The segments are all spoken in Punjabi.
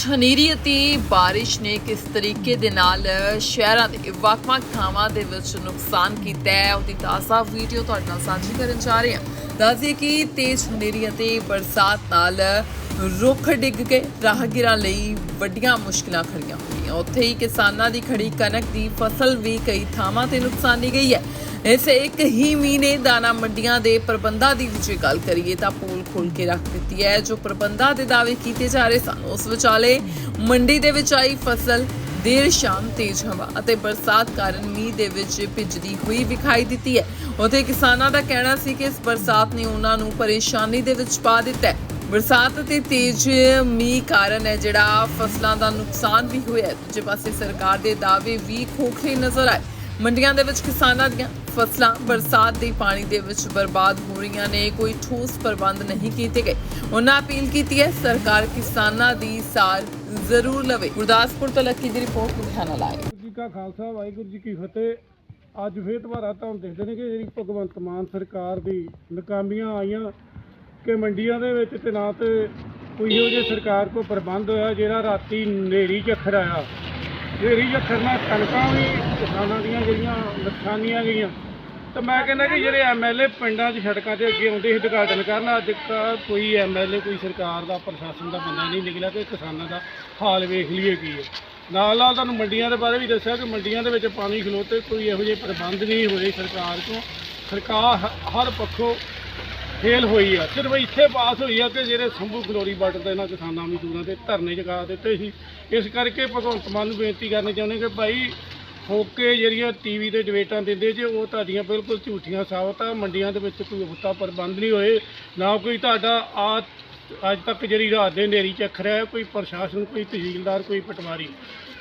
ਤੇਜ਼ ਹਨੇਰੀ ਅਤੇ ਬਾਰਿਸ਼ ਨੇ ਕਿਸ ਤਰੀਕੇ ਦੇ ਨਾਲ ਸ਼ਹਿਰਾਂ ਦੇ ਵੱਖ-ਵੱਖ ਥਾਵਾਂ ਦੇ ਵਿੱਚ ਨੁਕਸਾਨ ਕੀਤਾ ਹੈ, ਉਹਦੀ ਤਾਜ਼ਾ ਵੀਡੀਓ ਤੁਹਾਡੇ ਨਾਲ ਸਾਂਝੀ ਕਰਨ ਜਾ ਰਹੇ ਹਾਂ। ਦੱਸਦੇ ਕਿ ਤੇਜ਼ ਹਨੇਰੀ ਅਤੇ ਬਰਸਾਤ ਨਾਲ ਰੁੱਖ ਡਿੱਗ ਕੇ ਰਾਹਗੀਰਾਂ ਲਈ ਵੱਡੀਆਂ ਮੁਸ਼ਕਲਾਂ ਖੜੀਆਂ ਹੋਈਆਂ। ਉੱਥੇ ਹੀ ਕਿਸਾਨਾਂ ਦੀ ਖੜੀ ਕਣਕ ਦੀ ਫਸਲ ਵੀ ਕਈ ਥਾਵਾਂ ਤੇ ਨੁਕਸਾਨੀ ਗਈ ਹੈ। ਇਸ ਇੱਕ ਹੀ ਮਹੀਨੇ ਦਾਣਾ ਮੰਡੀਆਂ ਦੇ ਪ੍ਰਬੰਧਾਂ ਦੀ ਜੇ ਗੱਲ ਕਰੀਏ ਤਾਂ ਪੋਲ ਖੋਲ ਕੇ ਰੱਖ ਦਿੱਤੀ ਹੈ। ਜੋ ਪ੍ਰਬੰਧਾਂ ਦੇ ਦਾਅਵੇ ਕੀਤੇ ਜਾ ਰਹੇ ਸਨ, ਉਸ ਵਿਚਾਲੇ ਮੰਡੀ ਦੇ ਵਿੱਚ ਆਈ ਫਸਲ ਦੇਰ ਸ਼ਾਮ ਤੇਜ਼ ਹਵਾ ਅਤੇ ਬਰਸਾਤ ਕਾਰਨ ਮੀਂਹ ਦੇ ਵਿੱਚ ਭਿੱਜਦੀ ਹੋਈ ਵਿਖਾਈ ਦਿੱਤੀ ਹੈ। ਉਥੇ ਕਿਸਾਨਾਂ ਦਾ ਕਹਿਣਾ ਸੀ ਕਿ ਇਸ ਬਰਸਾਤ ਨੇ ਉਹਨਾਂ ਨੂੰ ਪਰੇਸ਼ਾਨੀ ਦੇ ਵਿੱਚ ਪਾ ਦਿੱਤਾ ਹੈ। ਬਰਸਾਤ ਅਤੇ ਤੇਜ਼ ਮੀਂਹ ਕਾਰਨ ਹੈ ਜਿਹੜਾ ਫਸਲਾਂ ਦਾ ਨੁਕਸਾਨ ਵੀ ਹੋਇਆ ਦੂਜੇ ਪਾਸੇ ਸਰਕਾਰ ਦੇ ਦਾਅਵੇ ਵੀ ਖੋਖਲੇ ਨਜ਼ਰ ਆਏ। ਮੰਡੀਆਂ ਦੇ ਵਿੱਚ ਕਿਸਾਨਾਂ ਦੀਆਂ ਫਸਲਾਂ ਬਰਸਾਤ ਦੇ ਪਾਣੀ ਦੇ ਵਿੱਚ ਬਰਬਾਦ ਹੋ ਰਹੀਆਂ ਨੇ, ਕੋਈ ਠੋਸ ਪ੍ਰਬੰਧ ਨਹੀਂ ਕੀਤੇ ਗਏ। ਉਹਨਾਂ ਅਪੀਲ ਕੀਤੀ ਹੈ, ਸਰਕਾਰ ਕਿਸਾਨਾਂ ਦੀ ਸਾਰ ਜ਼ਰੂਰ ਲਵੇ। ਗੁਰਦਾਸਪੁਰ ਤੋਂ ਲੱਕੀ ਦੀ ਰਿਪੋਰਟ ਲੁਧਿਆਣਾ ਲਾਏ। ਵਾਹਿਗੁਰੂ ਜੀ ਕਾ ਖਾਲਸਾ, ਵਾਹਿਗੁਰੂ ਜੀ ਕੀ ਫਤਿਹ। ਅੱਜ ਫੇਰ ਦੁਬਾਰਾ ਤੁਹਾਨੂੰ ਦੇਖਦੇ ਨੇ ਕਿ ਜਿਹੜੀ ਭਗਵੰਤ ਮਾਨ ਸਰਕਾਰ ਦੀ ਨਕਾਮੀਆਂ ਆਈਆਂ ਕਿ ਮੰਡੀਆਂ ਦੇ ਵਿੱਚ ਤੇ ਕੋਈ ਇਹੋ ਜਿਹੇ ਸਰਕਾਰ ਕੋ ਪ੍ਰਬੰਧ ਹੋਇਆ ਜਿਹੜਾ ਰਾਤੀ ਨੇੜੀ ਝੱਖਰ ਆਇਆ। ਨੇਰੀ ਝੱਖਰ ਨਾਲ ਕਣਕਾਂ ਵੀ ਕਿਸਾਨਾਂ ਦੀਆਂ ਜਿਹੜੀਆਂ ਨੁਕਸਾਨੀਆਂ ਗਈਆਂ। ਤਾਂ ਮੈਂ ਕਹਿੰਦਾ ਕਿ ਜਿਹੜੇ ਐਮਐਲਏ ਪਿੰਡਾਂ 'ਚ ਸੜਕਾਂ ਤੇ ਅੱਗੇ ਆਉਂਦੇ ਸੀ ਉਦਘਾਟਨ ਕਰਨ, ਅੱਜ ਕੱਲ੍ਹ ਕੋਈ ਐਮਐਲਏ ਕੋਈ ਸਰਕਾਰ ਦਾ, ਪ੍ਰਸ਼ਾਸਨ ਦਾ ਬੰਦਾ ਨਹੀਂ ਨਿਕਲਿਆ ਕਿ ਕਿਸਾਨਾਂ ਦਾ ਹਾਲ ਵੇਖ ਲਈਏ ਕੀ ਹੈ। ਨਾਲ ਨਾਲ ਤੁਹਾਨੂੰ ਮੰਡੀਆਂ ਦੇ ਬਾਰੇ ਵੀ ਦੱਸਿਆ ਕਿ ਮੰਡੀਆਂ ਦੇ ਵਿੱਚ ਪਾਣੀ ਖਲੋਤੇ ਕੋਈ ਇਹੋ ਜਿਹੇ ਪ੍ਰਬੰਧ ਨਹੀਂ ਹੋਏ ਸਰਕਾਰ ਤੋਂ। ਸਰਕਾਰ ਹ- ਹਰ ਪੱਖੋਂ ਫੇਲ ਹੋਈ ਆ। ਸਿਰਫ ਇੱਥੇ ਪਾਸ ਹੋਈ ਆ ਕਿ ਜਿਹੜੇ ਸੰਭੂ ਖਲੋਰੀ ਬਾਰਡਰ ਦੇ ਇਹਨਾਂ ਕਿਸਾਨਾਂ, ਮਜ਼ਦੂਰਾਂ ਦੇ ਧਰਨੇ ਜਗਾ ਦਿੱਤੇ ਸੀ। ਇਸ ਕਰਕੇ ਭਗਵੰਤ ਮਾਨ ਨੂੰ ਬੇਨਤੀ ਕਰਨੀ ਚਾਹੁੰਦੇ ਕਿ ਭਾਈ ਹੋ ਕੇ ਜਿਹੜੀਆਂ ਟੀਵੀ ਤੇ ਡਿਬੇਟਾਂ ਦਿੰਦੇ ਜੇ, ਉਹ ਤੁਹਾਡੀਆਂ ਬਿਲਕੁਲ ਝੂਠੀਆਂ ਸਾਬਤ ਆ। ਮੰਡੀਆਂ ਦੇ ਵਿੱਚ ਕੋਈ ਉਤਾ ਪ੍ਰਬੰਧ ਨਹੀਂ ਹੋਏ। ਨਾ ਕੋਈ ਤੁਹਾਡਾ ਆ ਅੱਜ ਤੱਕ ਜਿਹੜੀ ਰਾਤ ਦੇ ਹਨੇਰੀ ਚੱਖ ਰਿਹਾ, ਕੋਈ ਪ੍ਰਸ਼ਾਸਨ, ਕੋਈ ਤਹਿਸੀਲਦਾਰ, ਕੋਈ ਪਟਵਾਰੀ।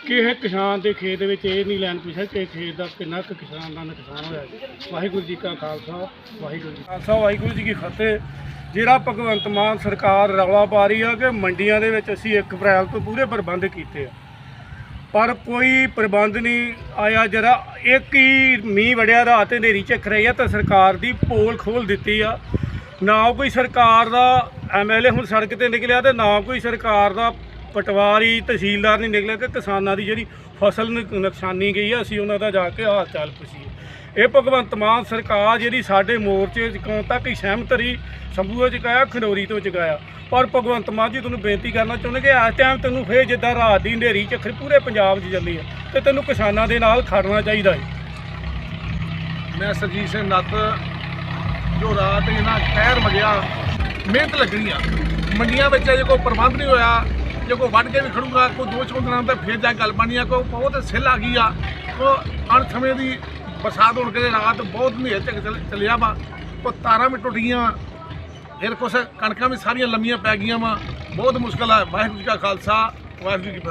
ਕਿਸੇ ਕਿਸਾਨ ਦੇ ਖੇਤ ਵਿੱਚ ਇਹ ਨਹੀਂ ਲੈਣ ਪਿੱਛੇ ਕਿ ਖੇਤ ਦਾ ਕਿੰਨਾ ਕੁ ਕਿਸਾਨ ਦਾ ਨੁਕਸਾਨ ਹੋਇਆ ਜੀ। ਵਾਹਿਗੁਰੂ ਜੀ ਕਾ ਖਾਲਸਾ, ਵਾਹਿਗੁਰੂ ਜੀ ਖਾਲਸਾ, ਵਾਹਿਗੁਰੂ ਜੀ ਕੀ ਫਤਿਹ। ਜਿਹੜਾ ਭਗਵੰਤ ਮਾਨ ਸਰਕਾਰ ਰੌਲਾ ਪਾ ਰਹੀ ਆ ਕਿ ਮੰਡੀਆਂ ਦੇ ਵਿੱਚ ਅਸੀਂ 1 ਅਪ੍ਰੈਲ ਤੋਂ ਪੂਰੇ ਪ੍ਰਬੰਧ ਕੀਤੇ ਆ। ਪਰ ਕੋਈ ਪ੍ਰਬੰਧ ਨਹੀਂ ਆਇਆ, ਜਰਾ ਇੱਕ ਹੀ ਮੀਂਹ ਵੜਿਆ, ਰਾਤ ਹਨੇਰੀ ਚੱਕ ਰਹੀ ਆ ਤਾਂ ਸਰਕਾਰ ਦੀ ਪੋਲ ਖੋਲ ਦਿੱਤੀ ਆ। ਨਾ ਕੋਈ ਸਰਕਾਰ ਦਾ ਐਮਐਲਏ ਹੁਣ ਸੜਕ ਤੇ ਨਿਕਲਿਆ ਤੇ ਨਾ ਕੋਈ ਸਰਕਾਰ ਦਾ ਪਟਵਾਰੀ ਤਹਿਸੀਲਦਾਰ ਨਹੀਂ ਨਿਕਲੇ ਕਿ ਕਿਸਾਨਾਂ ਦੀ ਜਿਹੜੀ ਫਸਲ ਨੁਕ- ਨੁਕਸਾਨੀ ਗਈ ਹੈ ਅਸੀਂ ਉਹਨਾਂ ਦਾ ਜਾ ਕੇ ਹਾਲ ਚਾਲ ਪੁੱਛੀਏ। ਇਹ ਭਗਵੰਤ ਮਾਨ ਸਰਕਾਰ ਜਿਹੜੀ ਸਾਡੇ ਮੋਰਚੇ ਚੁਕਾਉਣ ਤੱਕ ਹੀ ਸਹਿਮਤ ਰਹੀ ਸੰਭੂਆ ਚੁਕਾਇਆ ਖਨੌਰੀ ਤੋਂ ਚੁਕਾਇਆ ਪਰ ਭਗਵੰਤ ਮਾਨ ਜੀ, ਤੁਹਾਨੂੰ ਬੇਨਤੀ ਕਰਨਾ ਚਾਹੁੰਦੇ ਕਿ ਇਸ ਟਾਈਮ ਤੈਨੂੰ ਫੇਰ ਜਿੱਦਾਂ ਰਾਤ ਦੀ ਹਨੇਰੀ ਝੱਖਰ ਪੂਰੇ ਪੰਜਾਬ 'ਚ ਚੱਲੀ ਹੈ ਤੇ ਤੈਨੂੰ ਕਿਸਾਨਾਂ ਦੇ ਨਾਲ ਖੜਨਾ ਚਾਹੀਦਾ ਹੈ ਮੈਂ ਸਰਜੀਤ ਸਿੰਘ ਨੱਤ ਜੋ ਰਾਤ ਇਹਨਾਂ ਕਹਿਰ ਮਗਿਆ, ਮਿਹਨਤ ਲੱਗਣੀ ਆ। ਮੰਡੀਆਂ ਵਿੱਚ ਅਜੇ ਕੋਈ ਪ੍ਰਬੰਧ ਨਹੀਂ ਹੋਇਆ। ਜੇ ਕੋਈ ਵੱਢ ਕੇ ਵੀ ਖੜੂਗਾ, ਕੋਈ ਦੋ ਚੌਂਦਰਾਂ ਤਾਂ ਫੇਰ ਜਾ ਗੱਲ ਬਣੀ ਆ, ਕੋਈ ਬਹੁਤ ਸਿੱਲ ਆ ਗਈ ਆ। ਕੋ ਅਣ ਸਮੇਂ ਦੀ ਬਰਸਾਤ ਹੋਣ ਕੇ ਰਾਤ ਬਹੁਤ ਹਨੇਰ ਤੱਕ ਚੱਲ- ਚੱਲਿਆ ਵਾ। ਕੋ ਤਾਰਾਂ ਵੀ ਟੁੱਟ ਗਈਆਂ ਫਿਰ ਕੁਛ ਕਣਕਾਂ ਵੀ ਸਾਰੀਆਂ ਲੰਮੀਆਂ ਪੈ ਗਈਆਂ ਵਾ। ਬਹੁਤ ਮੁਸ਼ਕਲ ਆ। ਵਾਹਿਗੁਰੂ ਜੀ ਕਾ ਖਾਲਸਾ, ਵਾਹਿਗੁਰੂ ਜੀ ਕੀ ਫਤਿਹ।